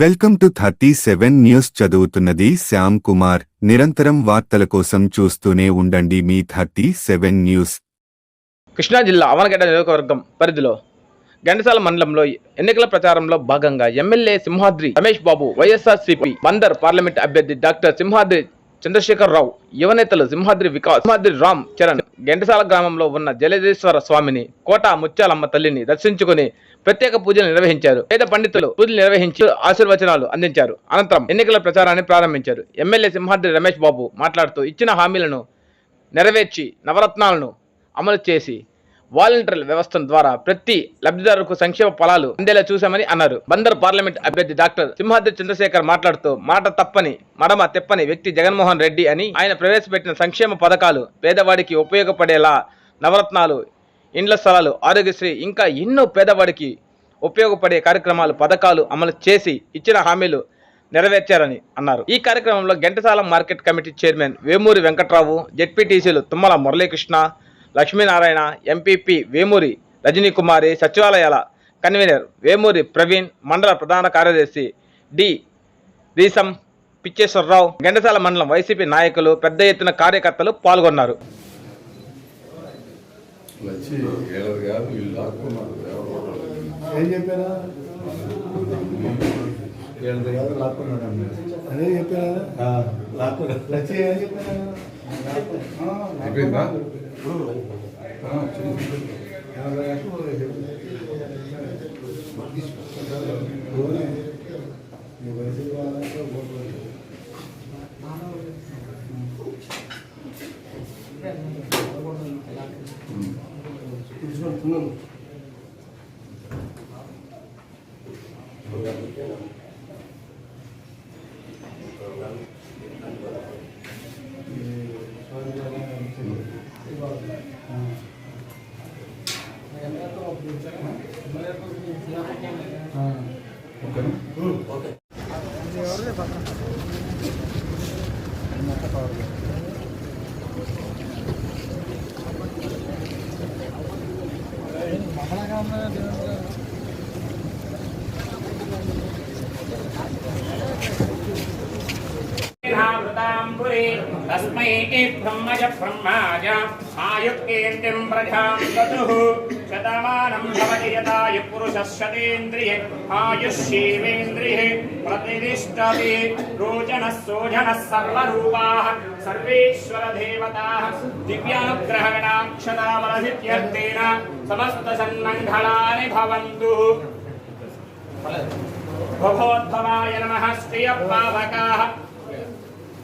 Welcome to thirty seven news చదువుతున్నది శ్యామ్ కుమార్. నిరంతరం వార్తల కోసం చూస్తూనే ఉండండి మీ థర్టీ సెవెన్ న్యూస్. కృష్ణా జిల్లా అవనగడ్డ నియోజకవర్గం పరిధిలో గండసాల మండలంలో ఎన్నికల ప్రచారంలో భాగంగా MLA Simhadri Ramesh Babu YSRCP Bandar parliament అభ్యర్థి డాక్టర్ సింహాద్రి చంద్రశేఖర్ రావు యువనేతలు సింహాద్రి వికాస్ సింహాద్రి రామ్ చరణ్ గంటసాల గ్రామంలో ఉన్న జలదేశ్వర స్వామిని కోట ముత్యాలమ్మ తల్లిని దర్శించుకుని ప్రత్యేక పూజలు నిర్వహించారు. పేద పండితులు పూజలు నిర్వహించి ఆశీర్వచనాలు అందించారు. అనంతరం ఎన్నికల ప్రచారాన్ని ప్రారంభించారు. ఎమ్మెల్యే సింహాద్రి రమేష్ బాబు మాట్లాడుతూ ఇచ్చిన హామీలను నెరవేర్చి నవరత్నాలను అమలు చేసి వాలంటీర్ల వ్యవస్థ ద్వారా ప్రతి లబ్ధిదారులకు సంక్షేమ ఫలాలు అందేలా చూశామని అన్నారు. బందర్ పార్లమెంట్ అభ్యర్థి డాక్టర్ సింహాద్రి చంద్రశేఖర్ మాట్లాడుతూ మాట తప్పని మడమ తెప్పని వ్యక్తి జగన్మోహన్ రెడ్డి అని ఆయన ప్రవేశపెట్టిన సంక్షేమ పథకాలు పేదవాడికి ఉపయోగపడేలా నవరత్నాలు ఇండ్ల స్థలాలు ఆరోగ్యశ్రీ ఇంకా ఎన్నో పేదవాడికి ఉపయోగపడే కార్యక్రమాలు పథకాలు అమలు చేసి ఇచ్చిన హామీలు నెరవేర్చారని అన్నారు. ఈ కార్యక్రమంలో Ghantasala market committee chairman Vemuri Venkatrao జెడ్పీటీసీలు తుమ్మల మురళీకృష్ణ లక్ష్మీనారాయణ ఎంపీపీ వేమూరి రజనీ కుమారి సచివాలయాల కన్వీనర్ వేమూరి ప్రవీణ్ మండల ప్రధాన కార్యదర్శి డి రీసం పిచ్చేశ్వరరావు ఘంటసాల మండలం వైసీపీ నాయకులు పెద్ద ఎత్తున కార్యకర్తలు పాల్గొన్నారు. వచ్చి ఏడాది కాదు వీళ్ళు లాక్కున్నారు ఏం చెప్పారా ఏడు కాదు లాక్కున్నాడు అదే చెప్పారా లాక్కున్నాడు లచ్చి ఏం చెప్పారా అయిపోయిందా gunung Oke. Okay. Oke. Okay. तस्मै ब्रह्मज ब्रह्माज आयुक्तेन्द्रिं प्रजां शतमानं भवति यदायु पुरुषः शतेन्द्रिये आयुष्येवेन्द्रिये, प्रतिष्ठते रोचनः सोजनः सर्वरूपाः, सर्वेश्वरदेवताः दिव्याग्रहणाक्षतामलसिद्ध्यर्थेन समस्तसन्मङ्गलानि भवन्तु। भवोद्भवाय नमः, श्रियपावकाः।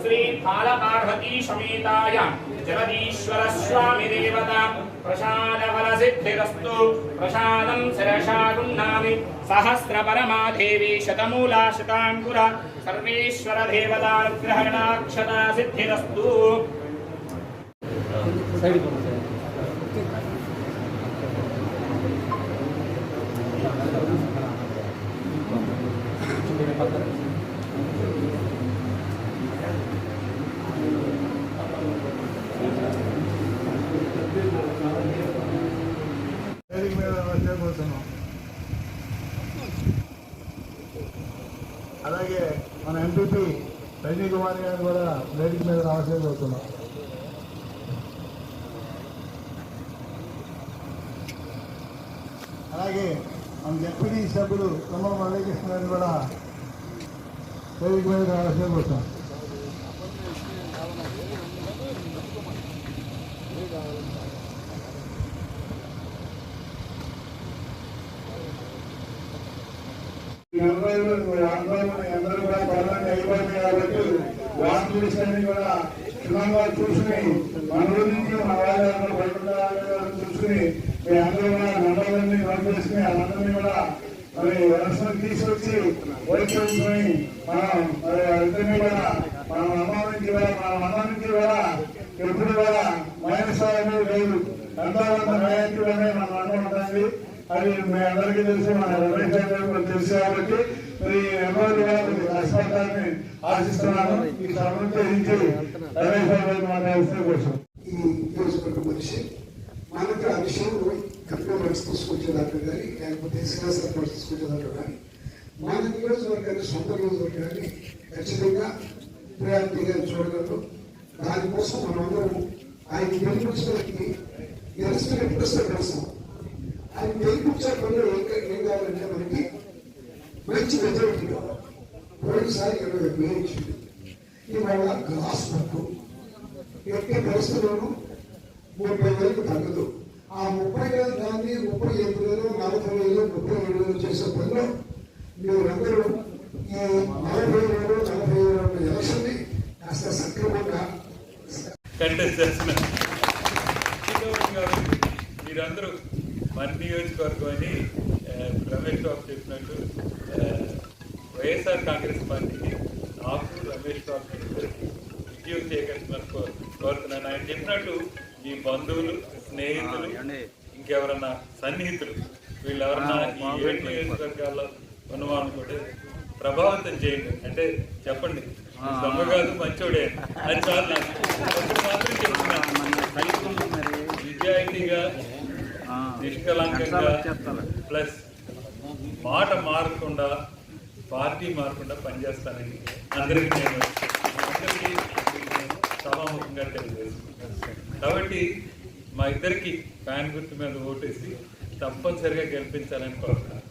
శ్రీ బాలపార్వతీ సమేతాయ జగదీశ్వర స్వామి దేవత ప్రసాదఫల సిద్ధిరస్తు ప్రసాదం శిరషా గున్నామి సహస్ర పరమాదేవి శతమూలా శతాంకుర సర్వేశ్వర దేవతానుగ్రహణాక్షత సిద్ధిరస్తు ఎంపీపీ రజనీ కుమార్ గారు కూడా వేదిక మీద రావాల్సి రావట్లేకపోతున్నాం అలాగే మన డిప్యూటీ సభ్యులు తుమ్మల మురళీకృష్ణ గారు కూడా వేదిక మీద రావాల్సి ఈ అందరూ కూడా కాబట్టి కూడా క్షుణ్ణంగా చూసుకుని మన గురించి మన వాళ్ళని చూసుకుని మీ అందరూ కూడా మండలాన్ని రన్ చేసుకుని కూడా మరి వ్యవస్థను తీసుకొచ్చి వైద్యుని మనం మరి ఇద్దరిని కూడా మన మనం అమ్మానికి కూడా మన అమ్మానికి కూడా ఎప్పుడు కూడా మైనస్ అనేది లేదు ఎంతో కొంత మనం అది మీ అందరికీ తెలుసు మన రమేష్ గారు తెలుసు కాబట్టి మరి ఎమ్మెల్యే గారు కొద్దిగా ఆశిస్తున్నాను. ఈ మాట్లాడుతూ కోసం. ఈ నియోజకవర్గ మనిషి. మనకు ఆ విషయంలో కమిట్మెంట్స్ తీసుకొచ్చేదాకా కానీ లేకపోతే శ్రీనివాస రిపోర్ట్స్ తీసుకొచ్చేదాకా కానీ మన నియోజకవర్గాన్ని సొంత నియోజకవర్గాన్ని ఖచ్చితంగా ప్రయారిటీగా చూడగలరు. దానికోసం మనమందరం ఆయన గెలిపించడానికి గెలిచిన ఆయన గెలిపించే పనులు ఏం ఏం కావాలంటే మనకి మంచి మెజారిటీ కావాలి పోయినసారి ఇరవై ఒక వేలు ఇచ్చింది ఇవాళ గ్లాస్ పట్టు ఎట్టి పరిస్థితుల్లోనూ ముప్పై వేలకు తగ్గదు ఆ ముప్పై వేలు దాన్ని ముప్పై ఎనిమిది వేలు నలభై వేలు ముప్పై ఏడు వేలు చేసే పనిలో మీరందరూ ఈ నలభై వేలు నలభై వేలు ఎలక్షన్ని కాస్త సక్రమంగా కంటెస్ట్ చేస్తున్నారు మీరందరూ మన నియోజకవర్గం అని రమేష్ బాబు చెప్పినట్టు వైఎస్ఆర్ కాంగ్రెస్ పార్టీకి నాకు రమేష్ బాబు ఇద్దరికి విజయం చేయగలిగిన కోరుతున్నాను ఆయన చెప్పినట్టు మీ బంధువులు స్నేహితులు ఇంకెవరన్నా సన్నిహితులు వీళ్ళెవరన్నా ఈ ఏడు నియోజకవర్గాల్లో ఉన్నవాళ్ళని కూడా ప్రభావితం చేయండి. అంటే చెప్పండి. దొంగ కాదు మంచోడే. అని చాలు మాత్రం చెప్తున్నాను నిజాయితీగా నిష్కలంకంగా ప్లస్ మాట మారకుండా పార్టీ మారకుండా పనిచేస్తానని అందరికీ నేను అందరికీ సభాముఖంగా తెలియజేస్తున్నాను. కాబట్టి మా ఇద్దరికి ఫ్యాన్ గుర్తు మీద ఓటేసి తప్పనిసరిగా గెలిపించాలని కోరుతున్నాను.